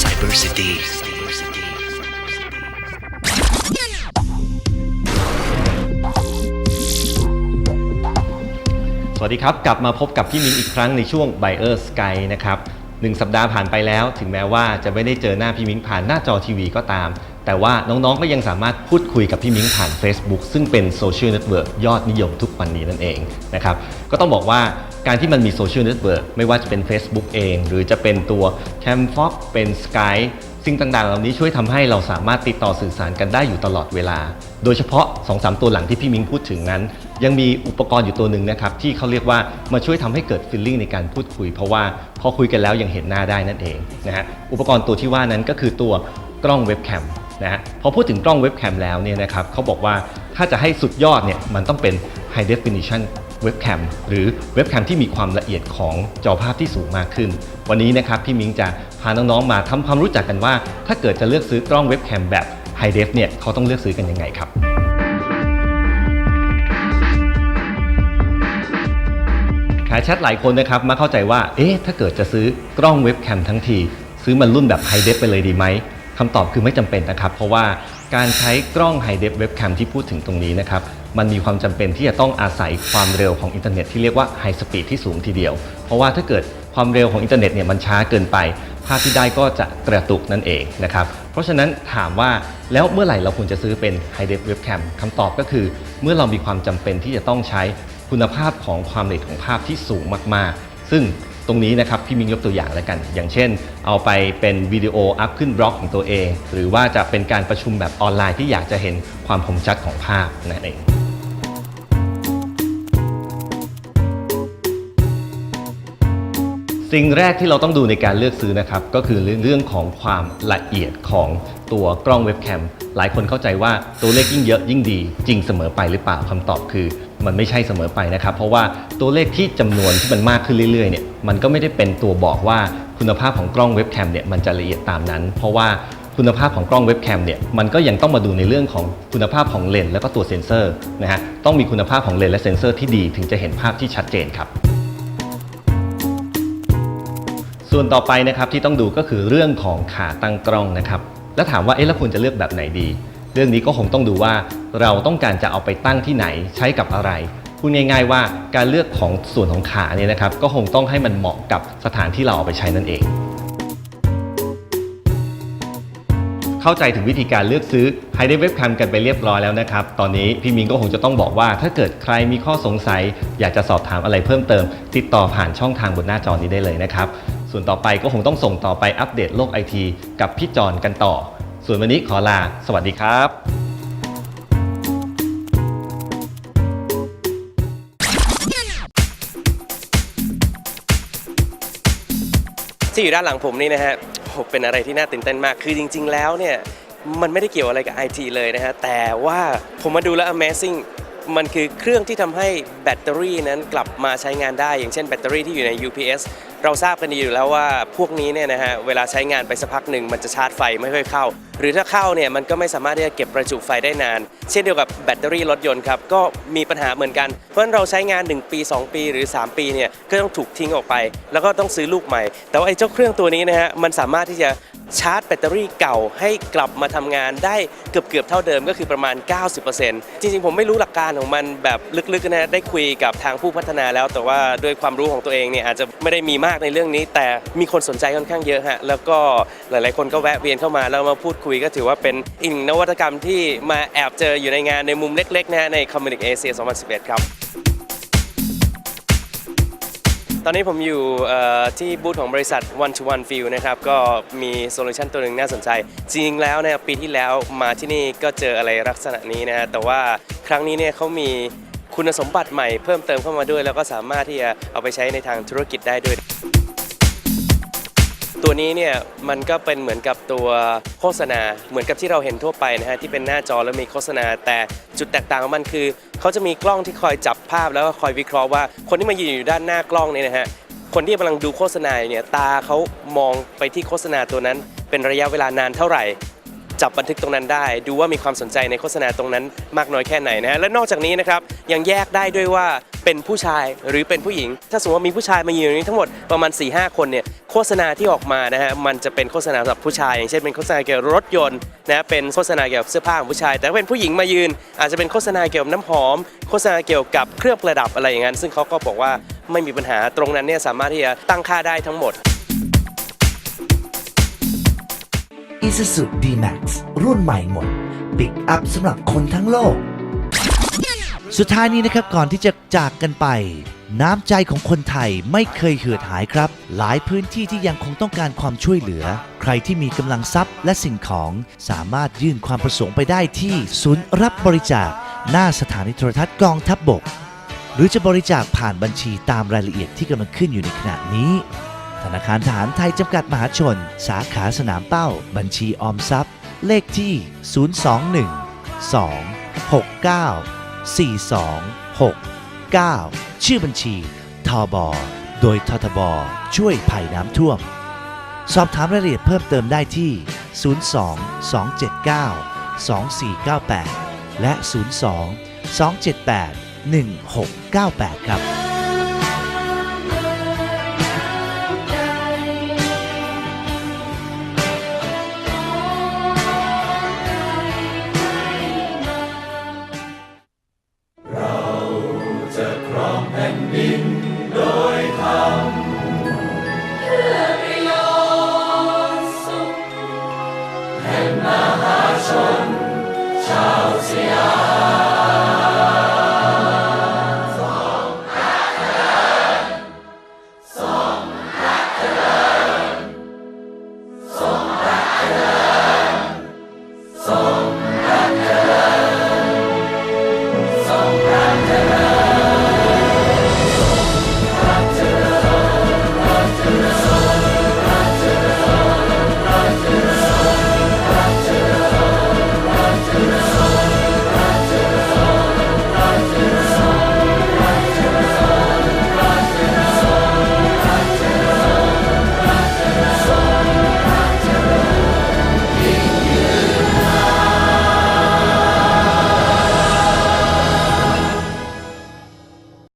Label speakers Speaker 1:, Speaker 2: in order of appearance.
Speaker 1: Cyber City
Speaker 2: สวัสดีครับ กลับมาพบกับพี่มิ้นอีกครั้งในช่วง Buyer Sky นะครับหนึ่งสัปดาห์ผ่านไปแล้ว ถึงแม้ว่าจะไม่ได้เจอหน้าพี่มิ้งผ่านหน้าจอทีวีก็ตาม แต่ว่าน้องๆก็ยังสามารถพูดคุยกับพี่มิ้งผ่าน Facebook ซึ่งเป็นโซเชียลเน็ตเวิร์กยอดนิยมทุกวันนี้นั่นเองนะครับก็ต้องบอกว่าการที่มันมีโซเชียลเน็ตเวิร์กไม่ว่าจะเป็น Facebook เอง หรือจะเป็นตัว c a m f o x เป็น Sky สิ่งต่างๆ เหล่านี้ช่วยทำให้เราสามารถติดต่อสื่อสารกันได้อยู่ตลอดเวลา โดยเฉพาะ 2-3 ตัวหลังที่พี่มิ้งพูดถึงนั้น ยังมีอุปกรณ์อยู่ตัวหนึ่งนะครับ ที่เขาเรียกว่ามาช่วยทำให้เกิดฟีลลิ่งในการพูดคุย เพราะว่าพอคุยกันแล้วยังเห็นหน้าได้นั่นเองนะฮะอุปกรณ์ตัวที่ว่านั้นก็คือตัวกล้องเว็บแคม นะฮะพอพูดถึงกล้องเว็บแคมแล้วเนี่ยนะครับเขาบอกว่าถ้าจะให้สุดยอดเนี่ยมันต้องเป็น High Definition เว็บแคมหรือเว็บแคมที่มีความละเอียดของจอภาพที่สูงมากขึ้น วันนี้นะครับพี่มิงจะพาน้องๆมาทำความรู้จักกันว่า ถ้าเกิดจะเลือกซื้อกล้องเว็บแคมแบบ High Def เนี่ยเขาต้องเลือกซื้อกันยังไงครับขาแชทหลายคนนะครับมาเข้าใจว่าเอ๊ะถ้าเกิดจะซื้อกล้องเว็บแคมทั้งที ซื้อมันรุ่นแบบไฮเดฟไปเลยดีไหม คำตอบคือไม่จำเป็นนะครับ เพราะว่าการใช้กล้องไฮเดฟเว็บแคมที่พูดถึงตรงนี้นะครับมันมีความจำเป็นที่จะต้องอาศัยความเร็วของอินเทอร์เน็ตที่เรียกว่าไฮสปีดที่สูงทีเดียว เพราะว่าถ้าเกิดความเร็วของอินเทอร์เน็ตเนี่ยมันช้าเกินไป ภาพที่ได้ก็จะกระตุกนั่นเองนะครับ เพราะฉะนั้นถามว่าแล้วเมื่อไหร่เราควรจะซื้อเป็น High Def Webcam คำตอบก็คือ เมื่อเรามีความจำเป็นที่จะต้องใช้คุณภาพของความละเอียดของภาพที่สูงมาก ๆ ซึ่ง ตรงนี้นะครับพี่มิงยกตัวอย่างแล้วกัน อย่างเช่น เอาไปเป็นวิดีโออัพขึ้นบล็อกของตัวเอง หรือว่าจะเป็นการประชุมแบบออนไลน์ที่อยากจะเห็นความคมชัดของภาพนั่นเองสิ่งแรกที่เราต้องดูในการเลือกซื้อนะครับ ก็คือเรื่องของความละเอียดของตัวกล้องเว็บแคม หลายคนเข้าใจว่าตัวเลขยิ่งเยอะยิ่งดี จริงเสมอไปหรือเปล่าคำตอบคือ มันไม่ใช่เสมอไปนะครับ เพราะว่าตัวเลขที่จำนวนที่มันมากขึ้นเรื่อยๆเนี่ยมันก็ไม่ได้เป็นตัวบอกว่าคุณภาพของกล้องเว็บแคมเนี่ยมันจะละเอียดตามนั้น เพราะว่าคุณภาพของกล้องเว็บแคมเนี่ยมันก็ยังต้องมาดูในเรื่องของคุณภาพของเลนส์แล้วก็ตัวเซ็นเซอร์นะฮะต้องมีคุณภาพของเลนส์และเซ็นเซอร์ที่ดีถึงจะเห็นภาพที่ชัดเจนครับ ส่วนต่อไปนะครับที่ต้องดูก็คือเรื่องของขาตั้งกล้องนะครับแล้วถามว่าเอ๊ะแล้วควรจะเลือกแบบไหนดี เรื่องนี้ก็คงต้องดูว่าเราต้องการจะเอาไปตั้งที่ไหนใช้กับอะไรพูดง่ายๆว่าการเลือกของส่วนของขาเนี่ยนะครับ ก็คงต้องให้มันเหมาะกับสถานที่เราเอาไปใช้นั่นเอง เข้าใจถึงวิธีการเลือกซื้อ High Def Webcam กันไปเรียบร้อยแล้วนะครับ ตอนนี้พี่มิงก็คงจะต้องบอกว่า ถ้าเกิดใครมีข้อสงสัย อยากจะสอบถามอะไรเพิ่มเติม ติดต่อผ่านช่องทางบนหน้าจอนี้ได้เลยนะครับ ส่วนต่อไปก็คงต้องส่งต่อไปอัปเดตโลกไอทีกับพี่จอนกันต่อ ส่วนวันนี้ขอลา สวัสดีครับ
Speaker 3: ที่อยู่ด้านหลังผมนี่นะฮะโหเป็นอะไรที่น่าตื่นเต้นมาก คือจริง ๆ แล้วเนี่ย มันไม่ได้เกี่ยวอะไรกับ IT เลยนะฮะ แต่ว่าผมมาดูแล้ว Amazing มันคือเครื่องที่ทำให้แบตเตอรี่นั้นกลับมาใช้งานได้ อย่างเช่นแบตเตอรี่ที่อยู่ใน UPS เราทราบกันดีอยู่แล้วว่าพวกนี้เนี่ยนะฮะเวลาใช้งานไปสักพักหนึ่งมันจะชาร์จไฟไม่ค่อยเข้า หรือถ้าเข้าเนี่ยมันก็ไม่สามารถที่จะเก็บประจุไฟได้นาน เช่นเดียวกับแบตเตอรี่รถยนต์ครับก็มีปัญหาเหมือนกัน เพราะฉะนั้นเราใช้งาน 1 ปี 2 ปีหรือ 3 ปีเนี่ยก็ต้องถูกทิ้งออกไป แล้วก็ต้องซื้อลูกใหม่ แต่ว่าไอ้เจ้าเครื่องตัวนี้นะฮะมันสามารถที่จะ ชาร์จแบตเตอรี่เก่าให้กลับมาทำงานได้เกือบเกือบๆเท่าเดิมก็คือประมาณ 90%จริงๆ ผมไม่รู้หลักการของมันแบบลึกๆนะได้คุยกับทางผู้พัฒนาแล้ว แต่ว่าด้วยความรู้ของตัวเองเนี่ยอาจจะไม่ได้มีมากในเรื่องนี้ แต่มีคนสนใจค่อนข้างเยอะฮะแล้วก็หลายๆ คนก็แวะเวียนเข้ามาแล้วมาพูดคุยก็ถือว่าเป็นอีกหนึ่งนวัตกรรมที่มาแอบเจออยู่ในงานในมุมเล็กๆนะฮะใน Communic Asia 2011 ครับ ตอนนี้ผมอยู่ที่บูธของบริษัท One to One View นะครับก็มีโซลูชันตัวหนึ่งน่าสนใจ จริงๆแล้วเนี่ยปีที่แล้วมาที่นี่ก็เจออะไรลักษณะนี้นะฮะแต่ว่าครั้งนี้เนี่ยเขามีคุณสมบัติใหม่เพิ่มเติมเข้ามาด้วย แล้วก็สามารถที่จะเอาไปใช้ในทางธุรกิจได้ด้วย ตัวนี้เนี่ยมันก็เป็นเหมือนกับตัวโฆษณา เหมือนกับที่เราเห็นทั่วไปนะฮะที่เป็นหน้าจอแล้วมีโฆษณา แต่จุดแตกต่างของมันคือเขาจะมีกล้องที่คอยจับภาพแล้วก็คอยวิเคราะห์ว่า คนที่มายืนอยู่ด้านหน้ากล้องเนี่ยนะฮะคนที่กำลังดูโฆษณาเนี่ยตาเขามองไปที่โฆษณาตัวนั้น เป็นระยะเวลานานเท่าไหร่ จับบันทึกตรงนั้นได้ ดูว่ามีความสนใจในโฆษณาตรงนั้นมากน้อยแค่ไหนนะฮะและนอกจากนี้นะครับยังแยกได้ด้วยว่า เป็นผู้ชายหรือเป็นผู้หญิง ถ้าสมมติว่ามีผู้ชายมายืนอยู่นี้ทั้งหมดประมาณ4ีหคนเนี่ยโฆษณาที่ออกมานะฮะมันจะเป็นโฆษณาสำหรับผู้ชาย อย่างเช่นเป็นโฆษณาเกี่ยวกับรถยนต์นะเป็นโฆษณาเกี่ยวกับเสื้อผ้าของผู้ชาย แต่ถ้าเป็นผู้หญิงมายืน อาจจะเป็นโฆษณาเกี่ยวกับน้ำหอม โฆษณาเกี่ยวกับเครื่องประดับอะไรอย่างนั้น ซึ่งเขาก็บอกว่าไม่มีปัญหาตรงนั้นเนี่ยสามารถที่จะตั้งค่าได้ทั้งหมด
Speaker 1: Isuzu D-Max รุ่นใหม่หมดปิกอัพสำหรับคนทั้งโลก สุดท้ายนี้นะครับก่อนที่จะจากกันไป น้ำใจของคนไทยไม่เคยเหือดหายครับ หลายพื้นที่ที่ยังคงต้องการความช่วยเหลือ ใครที่มีกำลังทรัพย์และสิ่งของสามารถยื่นความประสงค์ไปได้ที่ศูนย์รับบริจาค หน้าสถานีโทรทัศน์กองทัพบบก หรือจะบริจาคผ่านบัญชีตามรายละเอียดที่กำลังขึ้นอยู่ในขณะนี้ ธนาคารทหารไทยจำกัดมหาชน สาขาสนามเป้า บัญชีออมทรัพย์ เลขที่ 021 2 6 9 4 2 6 9 ชื่อบัญชีทบโดยททบ ช่วยภัยน้ำท่วม สอบถามรายละเอียดเพิ่มเติมได้ที่ 02 279 2498 และ 02 278 1698 ครับ passion shall see.